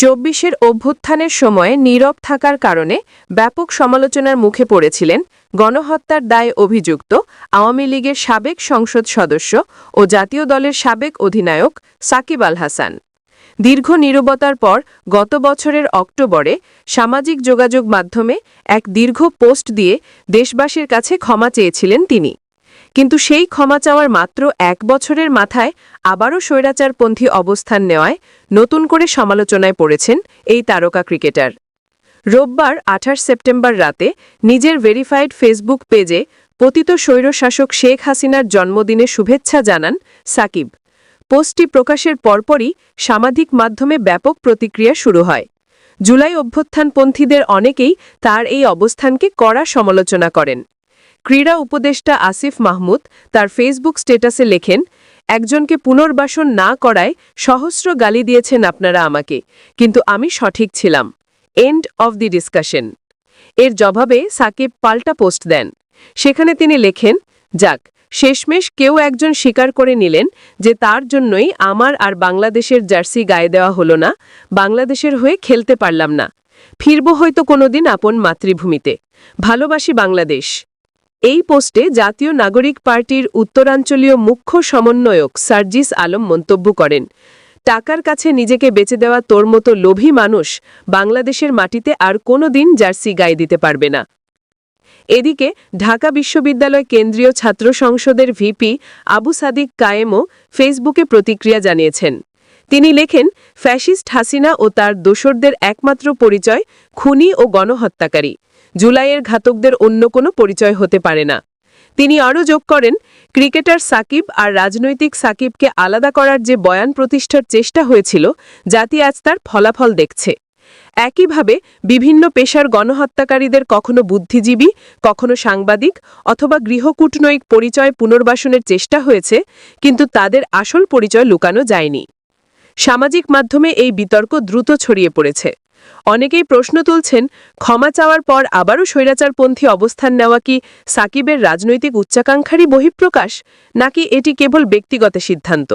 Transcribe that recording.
চব্বিশের অভ্যুত্থানের সময়ে নীরব থাকার কারণে ব্যাপক সমালোচনার মুখে পড়েছিলেন গণহত্যার দায়ে অভিযুক্ত আওয়ামী লীগের সাবেক সংসদ সদস্য ও জাতীয় দলের সাবেক অধিনায়ক সাকিব আল হাসান। দীর্ঘ নীরবতার পর গত বছরের অক্টোবরে সামাজিক যোগাযোগ মাধ্যমে এক দীর্ঘ পোস্ট দিয়ে দেশবাসীর কাছে ক্ষমা চেয়েছিলেন তিনি। কিন্তু সেই ক্ষমা চাওয়ার মাত্র এক বছরের মাথায় আবারও স্বৈরাচারপন্থী অবস্থান নেওয়ায় নতুন করে সমালোচনায় পড়েছেন এই তারকা ক্রিকেটার। রোববার আঠাশ সেপ্টেম্বর রাতে নিজের ভেরিফাইড ফেসবুক পেজে পতিত স্বৈরশাসক শেখ হাসিনার জন্মদিনে শুভেচ্ছা জানান সাকিব। পোস্টটি প্রকাশের পরপরই সামাজিক মাধ্যমে ব্যাপক প্রতিক্রিয়া শুরু হয়। জুলাই অভ্যুত্থানপন্থীদের অনেকেই তার এই অবস্থানকে কড়া সমালোচনা করেন। ক্রীড়া উপদেষ্টা আসিফ মাহমুদ তার ফেসবুক স্টেটাসে লেখেন, একজনকে পুনর্বাসন না করায় সহস্র গালি দিয়েছেন আপনারা আমাকে, কিন্তু আমি সঠিক ছিলাম। End of the discussion. এর জবাবে সাকিব পাল্টা পোস্ট দেন। সেখানে তিনি লেখেন, যাক, শেষমেশ কেউ একজন স্বীকার করে নিলেন যে তার জন্যই আমার আর বাংলাদেশের জার্সি গায়ে দেওয়া হলো না, বাংলাদেশের হয়ে খেলতে পারলাম না। ফিরব হয়তো কোনোদিন আপন মাতৃভূমিতে। ভালোবাসি বাংলাদেশ। এই পোস্টে জাতীয় নাগরিক পার্টির উত্তরাঞ্চলীয় মুখ্য সমন্বয়ক সার্জিস আলম মন্তব্য করেন, টাকার কাছে নিজেকে বেচে দেওয়া তোর মতো লোভী মানুষ বাংলাদেশের মাটিতে আর কোনো দিন জার্সি গায়ে দিতে পারবে না। এদিকে ঢাকা বিশ্ববিদ্যালয় কেন্দ্রীয় ছাত্র সংসদের ভিপি আবু সাদিক কায়েমও ফেসবুকে প্রতিক্রিয়া জানিয়েছেন। তিনি লেখেন, ফ্যাসিস্ট হাসিনা ও তার দোসরদের একমাত্র পরিচয় খুনি ও গণহত্যাকারী। জুলাইয়ের ঘাতকদের অন্য কোনো পরিচয় হতে পারে না। তিনি আরও যোগ করেন, ক্রিকেটার সাকিব আর রাজনৈতিক সাকিবকে আলাদা করার যে বয়ান প্রতিষ্ঠার চেষ্টা হয়েছিল, জাতি আজ তার ফলাফল দেখছে। একইভাবে, বিভিন্ন পেশার গণহত্যাকারীদের কখনো বুদ্ধিজীবী, কখনো সাংবাদিক অথবা গৃহকূটনৈক পরিচয় পুনর্বাসনের চেষ্টা হয়েছে, কিন্তু তাদের আসল পরিচয় লুকানো যায়নি। সামাজিক মাধ্যমে এই বিতর্ক দ্রুত ছড়িয়ে পড়েছে। অনেকেই প্রশ্ন তুলছেন, ক্ষমা চাওয়ার পর আবারও স্বৈরাচারপন্থী অবস্থান নেওয়া কি সাকিবের রাজনৈতিক উচ্চাকাঙ্ক্ষারই বহিঃপ্রকাশ, নাকি এটি কেবল ব্যক্তিগত সিদ্ধান্ত?